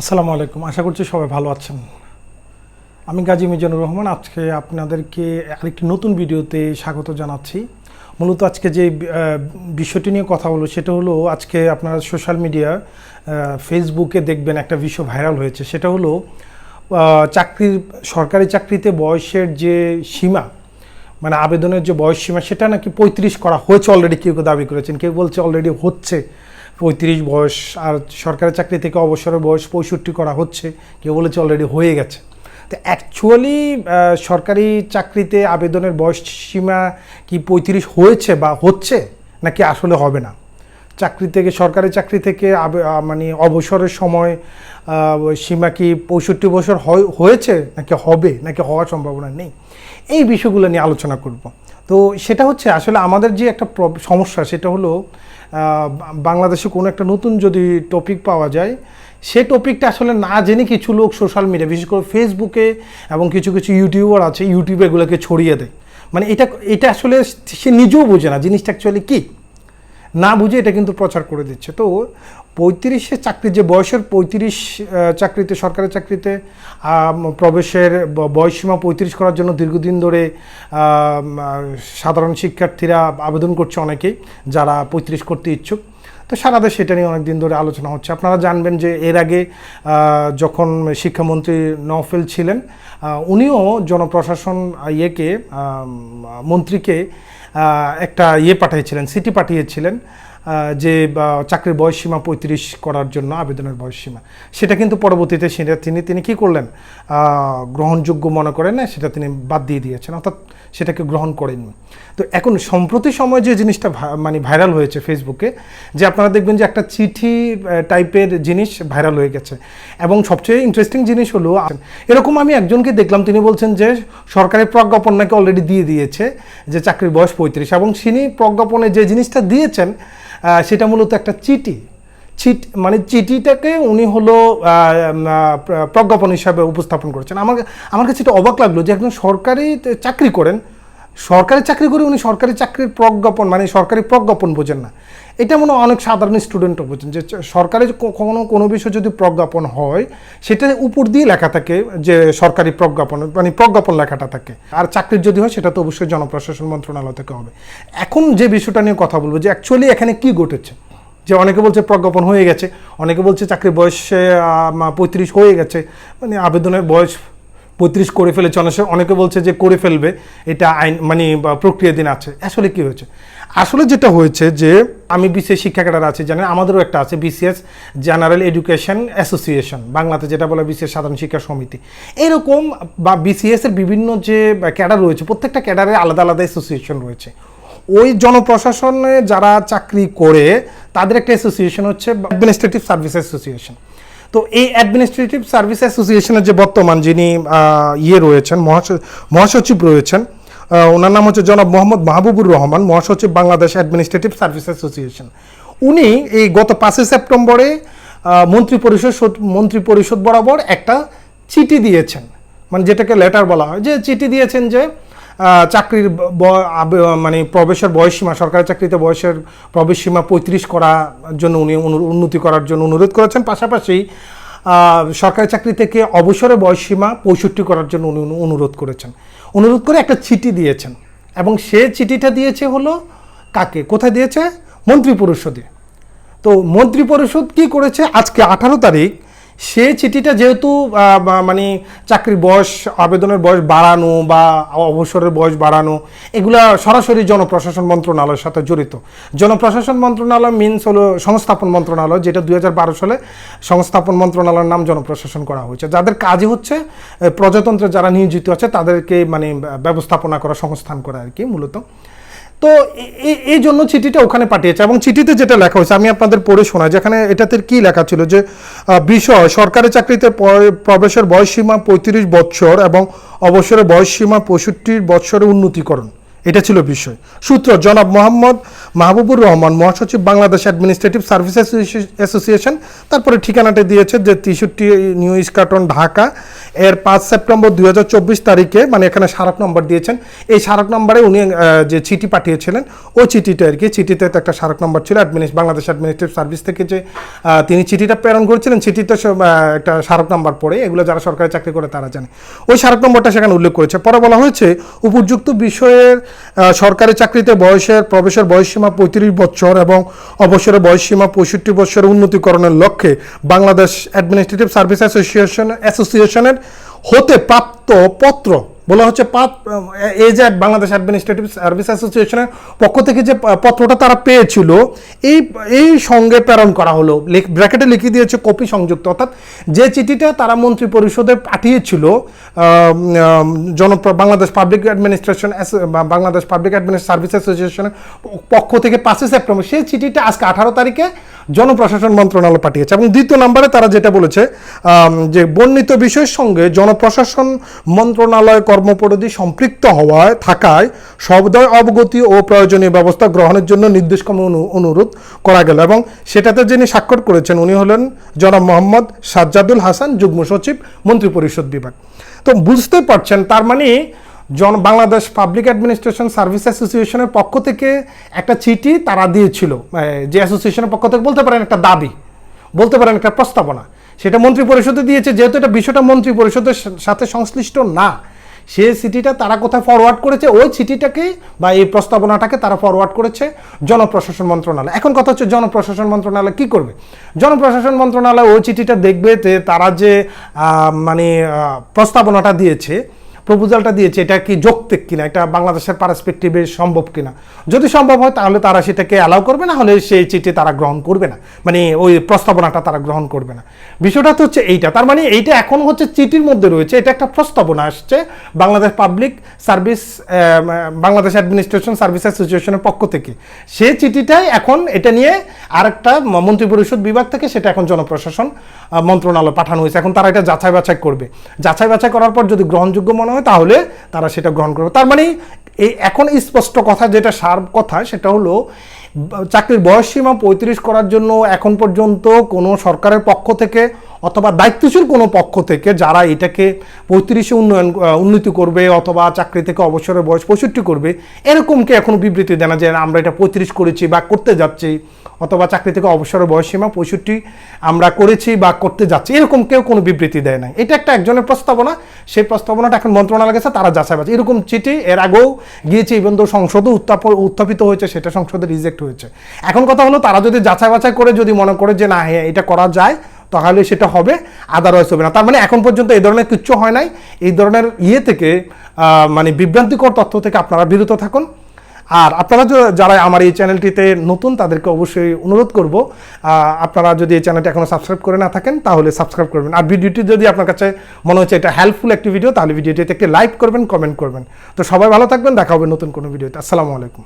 আসসালামু আলাইকুম। আশা করছি সবাই ভালো আছেন। আমি গাজী মিজানুর রহমান। আজকে আপনাদেরকে আরেকটি নতুন ভিডিওতে স্বাগত জানাচ্ছি। মূলত আজকে যে বিষয়টি নিয়ে কথা হলো সেটা হলো, আজকে আপনারা সোশ্যাল মিডিয়া ফেসবুকে দেখবেন একটা বিষয় ভাইরাল হয়েছে। সেটা হলো চাকরির, সরকারি চাকরিতে বয়সের যে সীমা মানে আবেদনের যে বয়স সীমা, সেটা নাকি পঁয়ত্রিশ করা হয়েছে অলরেডি কেউ কেউ দাবি করেছেন। কেউ বলছে অলরেডি হচ্ছে। পঁয়ত্রিশ বয়স আর সরকারি চাকরি থেকে অবসরের বয়স পঁয়ষট্টি করা হচ্ছে, কেউ বলেছে অলরেডি হয়ে গেছে। তো অ্যাকচুয়ালি সরকারি চাকরিতে আবেদনের বয়স সীমা কি পঁয়ত্রিশ হয়েছে বা হচ্ছে, নাকি আসলে হবে না? চাকরি থেকে, সরকারি চাকরি থেকে মানে অবসরের সময় সীমা কি পঁয়ষট্টি বছর হয়- হয়েছে, নাকি হবে, নাকি হওয়ার সম্ভাবনা নেই? এই বিষয়গুলো নিয়ে আলোচনা করব। তো সেটা হচ্ছে, আসলে আমাদের যে একটা সমস্যা সেটা হলো বাংলাদেশে কোনো একটা নতুন যদি টপিক পাওয়া যায়, সে টপিকটা আসলে না জেনে কিছু লোক সোশ্যাল মিডিয়া বিশেষ করে ফেসবুকে এবং কিছু কিছু ইউটিউবার আছে ইউটিউবে এগুলোকে ছড়িয়ে দেয়। মানে এটা এটা আসলে সে নিজেও বোঝে না জিনিসটা অ্যাকচুয়ালি কী। না বুঝে এটা কিন্তু প্রচার করে দিচ্ছে। তো পঁয়ত্রিশে চাকরি, যে বয়সের পঁয়ত্রিশ চাকরিতে সরকারি চাকরিতে প্রবেশের বয়সসীমা পঁয়ত্রিশ করার জন্য দীর্ঘদিন ধরে সাধারণ শিক্ষার্থীরা আবেদন করছে অনেকেই, যারা পঁয়ত্রিশ করতে ইচ্ছুক। তো সারা দেশে এটা নিয়ে অনেক দিন ধরে আলোচনা হচ্ছে। আপনারা জানবেন যে এর আগে যখন শিক্ষামন্ত্রী নওফেল ছিলেন উনিও জনপ্রশাসন ইয়েকে মন্ত্রীকে একটা ইয়ে পাঠিয়েছিলেন, সিটি পাঠিয়েছিলেন যে চাকরির বয়সসীমা পঁয়ত্রিশ করার জন্য আবেদনের বয়সসীমা। সেটা কিন্তু পরবর্তীতে সেটা তিনি তিনি কী করলেন? গ্রহণযোগ্য মনে করেন না সেটা তিনি বাদ দিয়ে দিয়েছেন। অর্থাৎ সেটাকে গ্রহণ করেননি তো এখন সম্প্রতি সময় যে জিনিসটা মানে ভাইরাল হয়েছে ফেসবুকে যে আপনারা দেখবেন যে একটা চিঠি টাইপের জিনিস ভাইরাল হয়ে গেছে। এবং সবচেয়ে ইন্টারেস্টিং জিনিস হলো, এরকম আমি একজনকে দেখলাম, তিনি বলছেন যে সরকারের প্রজ্ঞাপন নাকি অলরেডি দিয়ে দিয়েছে, যে চাকরির বয়স পঁয়ত্রিশ, এবং তিনি প্রজ্ঞাপনে যে জিনিসটা দিয়েছেন সেটা মূলত একটা চিঠি। চিট মানে চিঠিটাকে উনি হলো প্রজ্ঞাপন হিসাবে উপস্থাপন করেছেন। আমার আমার কাছে এটা অবাক লাগল যে একজন সরকারি চাকরি করেন, সরকারি চাকরি করে উনি সরকারি চাকরির প্রজ্ঞাপন মানে সরকারি প্রজ্ঞাপন বোঝেন না। এটা মনে অনেক সাধারণ স্টুডেন্টও বোঝেন যে সরকারি ক- কোনো কোনো বিষয় যদি প্রজ্ঞাপন হয়, সেটা উপর দিয়ে লেখা থাকে যে সরকারি প্রজ্ঞাপন মানে প্রজ্ঞাপন লেখাটা থাকে। আর চাকরির যদি হয়, সেটা তো অবশ্যই জনপ্রশাসন মন্ত্রণালয় থেকে হবে। এখন যে বিষয়টা নিয়ে কথা বলব যে অ্যাকচুয়ালি এখানে কি ঘটেছে? যে অনেকে বলছে প্রজ্ঞাপন হয়ে গেছে, অনেকে বলছে চাকরির বয়সে পঁয়ত্রিশ হয়ে গেছে মানে আবেদনের বয়স পঁয়ত্রিশ করে ফেলেছে, অনেকে অনেকে বলছে যে করে ফেলবে, এটা আইন মানে প্রক্রিয়াধীন আছে। আসলে কি হয়েছে? আসলে যেটা হয়েছে যে, আমি বিসিএস শিক্ষা ক্যাডার আছে, জানেন, আমাদেরও একটা আছে, বিসিএস জেনারেল এডুকেশন অ্যাসোসিয়েশন, বাংলাতে যেটা বলে বিসিএস সাধারণ শিক্ষা সমিতি। এরকম বা বিসিএস এর বিভিন্ন যে ক্যাডার রয়েছে, প্রত্যেকটা ক্যাডারে আলাদা আলাদা অ্যাসোসিয়েশন রয়েছে। ওই জনপ্রশাসনে যারা চাকরি করে, তাদের একটা অ্যাসোসিয়েশন হচ্ছে অ্যাডমিনিস্ট্রেটিভ সার্ভিস অ্যাসোসিয়েশন তো এই অ্যাডমিনিস্ট্রেটিভ সার্ভিস অ্যাসোসিয়েশনের যে বর্তমান যিনি ইয়ে রয়েছেন, মহাস- মহাসচিব রয়েছেন ওনার নাম হচ্ছে জনাব মোহাম্মদ মাহবুবুর রহমান, মহাসচিব বাংলাদেশ অ্যাডমিনিস্ট্রেটিভ সার্ভিস অ্যাসোসিয়েশন উনি এই গত পাঁচই সেপ্টেম্বরে মন্ত্রী পরিষদ মন্ত্রী পরিষদ বরাবর একটা চিঠি দিয়েছেন। মানে যেটাকে লেটার বলা হয়, যে চিঠি দিয়েছেন যে চাকরির মানে প্রবেশের বয়সসীমা, সরকারি চাকরিতে বয়সের প্রবেশ সীমা পঁয়ত্রিশ করার জন্য উনি উন্নতি করার জন্য অনুরোধ করেছেন। পাশাপাশি সরকারি চাকরি থেকে অবসরের বয়সসীমা পঁয়ষট্টি করার জন্য উনি অনুরোধ করেছেন। অনুরোধ করে একটা চিঠি দিয়েছেন এবং সে চিঠিটা দিয়েছে হলো কাকে? কোথায় দিয়েছে? মন্ত্রী পরিষদে। তো মন্ত্রী পরিষদ কী করেছে? আজকে আঠারো তারিখ সে চিঠিটা যেহেতু মানে চাকরির বয়স, আবেদনের বয়স বাড়ানো বা অবসরের বয়স বাড়ানো, এগুলা সরাসরি জনপ্রশাসন মন্ত্রণালয়ের সাথে জড়িত। জনপ্রশাসন মন্ত্রণালয় মিনস হলো সংস্থাপন মন্ত্রণালয়, যেটা দুই হাজার বারো সালে সংস্থাপন মন্ত্রণালয়ের নাম জনপ্রশাসন করা হয়েছে। যাদের কাজই হচ্ছে প্রজাতন্ত্রে যারা নিয়োজিত আছে, তাদেরকে মানে ব্যবস্থাপনা করা, সংস্থান করা আর কি মূলত। তো এই জন্য চিঠিটা ওখানে পাঠিয়েছে এবং চিঠিতে যেটা লেখা হয়েছে, আমি আপনাদের পড়ে শোনাই, যেখানে এটাতে কি লেখা ছিল যে বিষয়, সরকারি চাকরিতে প্রবেশের বয়সসীমা পঁয়ত্রিশ বৎসর এবং অবসরের বয়সসীমা পঁয়ষট্টি বৎসরে উন্নতিকরণ। এটা ছিল বিষয়। সূত্র, জনাব মোহাম্মদ মাহবুবুর রহমান, মহাসচিব বাংলাদেশ অ্যাডমিনিস্ট্রেটিভ সার্ভিস অ্যাসোসিয়েশন তারপরে ঠিকানাটা দিয়েছে যে তেষট্টি নিউ ইস্কাটন ঢাকা। এর পাঁচ সেপ্টেম্বর দুই হাজার চব্বিশ তারিখে মানে এখানে স্মারক নম্বর দিয়েছেন, এই স্মারক নম্বরে উনি যে চিঠি পাঠিয়েছিলেন, ওই চিঠিটা আর কি, চিঠিতে একটা স্মারক নম্বর ছিল অ্যাডমিনিস বাংলাদেশ অ্যাডমিনিস্ট্রেটিভ সার্ভিস থেকে যে তিনি চিঠিটা প্রেরণ করেছিলেন, চিঠিতে একটা স্মারক নম্বর পড়ে, এগুলো যারা সরকারি চাকরি করে তারা জানে। ওই স্মারক নম্বরটা সেখানে উল্লেখ করেছে। পরে বলা হয়েছে, উপযুক্ত বিষয়ের সরকারি চাকরিতে বয়সের, প্রবেশের বয়সসীমা পঁয়ত্রিশ বছর এবং অবসরের বয়সসীমা পঁয়ষট্টি বছরের উন্নতিকরণের লক্ষ্যে বাংলাদেশ অ্যাডমিনিস্ট্রেটিভ সার্ভিস অ্যাসোসিয়েশন অ্যাসোসিয়েশনের হতে প্রাপ্ত পত্র বলা হচ্ছে পাত এই যে বাংলাদেশ অ্যাডমিনিস্ট্রেটিভ সার্ভিস অ্যাসোসিয়েশনের পক্ষ থেকে যে পত্রটা তারা পেয়েছিল, এই এই সঙ্গে প্রেরণ করা হলো। ব্র্যাকেটে লিখে দিয়েছে কপি সংযুক্ত, অর্থাৎ যে চিঠিটা তারা মন্ত্রী পরিষদে পাঠিয়েছিল জন Bangladesh public administration Bangladesh public administration service অ্যাসোসিয়েশনের পক্ষ থেকে পাঁচই সেপ্টেম্বর সেই চিঠিটা আজকে আঠারো তারিখে জনপ্রশাসন মন্ত্রণালয় পাঠিয়েছে এবং দ্বিতীয় নম্বরে তারা যেটা বলেছে যে বর্ণিত বিষয়ের সঙ্গে জনপ্রশাসন মন্ত্রণালয় কর্মপরিধি সম্পৃক্ত হওয়ায় থাকায় সবদয় অবগতি ও প্রয়োজনীয় ব্যবস্থা গ্রহণের জন্য অনু- অনুরোধ করা গেল এবং সেটাতে যিনি স্বাক্ষর করেছেন উনি হলেন জনাব মোহাম্মদ সাজ্জাদুল হাসান, যুগ্ম সচিব, মন্ত্রিপরিষদ বিভাগ। তো বুঝতে পারছেন, তার মানে জন বাংলাদেশ পাবলিক অ্যাডমিনিস্ট্রেশন সার্ভিস অ্যাসোসিয়েশনের পক্ষ থেকে একটা চিঠি তারা দিয়েছিল। যে অ্যাসোসিয়েশনের পক্ষ থেকে বলতে পারেন একটা দাবি, বলতে পারেন একটা প্রস্তাবনা। সেটা মন্ত্রী পরিষদে দিয়েছে, যেহেতু এটা বিষয়টা মন্ত্রী পরিষদের সাথে সংশ্লিষ্ট না, সে চিঠিটা তারা কোথায় ফরওয়ার্ড করেছে, ওই চিঠিটাকেই বা এই প্রস্তাবনাটাকে তারা ফরওয়ার্ড করেছে জনপ্রশাসন মন্ত্রণালয়। এখন কথা হচ্ছে জনপ্রশাসন মন্ত্রণালয় কি করবে? জনপ্রশাসন মন্ত্রণালয় ওই চিঠিটা দেখবে যে তারা যে মানে প্রস্তাবনাটা দিয়েছে প্রপোজালটা দিয়েছে, এটা কি যৌক্তিক কিনা? এটা বাংলাদেশের পারসপেক্টিভে সম্ভব কিনা? যদি সম্ভব হয়, তাহলে তারা সেটাকে অ্যালাউ করবে, না হলে সেই চিঠি তারা গ্রহণ করবে না। মানে ওই প্রস্তাবনাটা তারা গ্রহণ করবে না। বিষয়টা তো হচ্ছে এইটা। তার মানে এইটা এখন হচ্ছে চিঠির মধ্যে রয়েছে, এটা একটা প্রস্তাবনা আসছে Bangladesh public service Bangladesh administration service অ্যাসোসিয়েশনের পক্ষ থেকে। সে চিঠিটাই এখন এটা নিয়ে আরেকটা মন্ত্রিপরিষদ বিভাগ থেকে সেটা এখন জনপ্রশাসন মন্ত্রণালয় পাঠানো হয়েছে। এখন তারা এটা যাচাই বাছাই করবে। যাচাই বাছাই করার পর যদি গ্রহণযোগ্য মনে হয় তাহলে তারা সেটা গ্রহণ করবে। তার মানে এই এখন স্পষ্ট কথা, যেটা সার কথা, সেটা হলো, চাকরির বয়স সীমা পঁয়ত্রিশ করার জন্য এখন পর্যন্ত কোনো সরকারের পক্ষ থেকে অথবা দায়িত্বশীল কোনো পক্ষ থেকে যারা এটাকে পঁয়ত্রিশে উন্নয়ন উন্নতি করবে অথবা চাকরি থেকে অবসরের বয়স পঁয়ষট্টি করবে, এরকমকে এখনও বিবৃতি দেয় না যে আমরা এটা পঁয়ত্রিশ করেছি বা করতে যাচ্ছি, অথবা চাকরি থেকে অবসরের বয়স সীমা পঁয়ষট্টি আমরা করেছি বা করতে যাচ্ছি এরকম কেউ কোনো বিবৃতি দেয় না এটা একটা একজনের প্রস্তাবনা, সেই প্রস্তাবনাটা এখন মন্ত্রণালয় গেছে তারা যাচাই বাছাই, এরকম চিঠি এর আগেও গিয়েছে ইভেন তো সংসদও উত্থাপ, উত্থাপিত হয়েছে, সেটা সংসদে রিজেক্ট হয়েছে। এখন কথা হলো তারা যদি যাচাই বাছাই করে যদি মনে করে যে না হ্যাঁ এটা করা যায় তাহলে সেটা হবে আদারওয়াইজ হবে না। তার মানে এখন পর্যন্ত এই ধরনের কিচ্ছু হয় নাই। এই ধরনের ইয়ে থেকে মানে বিভ্রান্তিকর তথ্য থেকে আপনারা বিরত থাকুন। আর আপনারা যারা আমার এই চ্যানেলটিতে নতুন, তাদেরকে অবশ্যই অনুরোধ করব আপনারা যদি এই চ্যানেলটি এখনও সাবস্ক্রাইব করে না থাকেন, তাহলে সাবস্ক্রাইব করবেন। আর ভিডিওটি যদি আপনার কাছে মনে হচ্ছে এটা হেল্পফুল একটি ভিডিও তাহলে ভিডিওটিতে একটি লাইক করবেন কমেন্ট করবেন। তো সবাই ভালো থাকবেন, দেখা হবে নতুন কোনো ভিডিওতে আসসালামু আলাইকুম।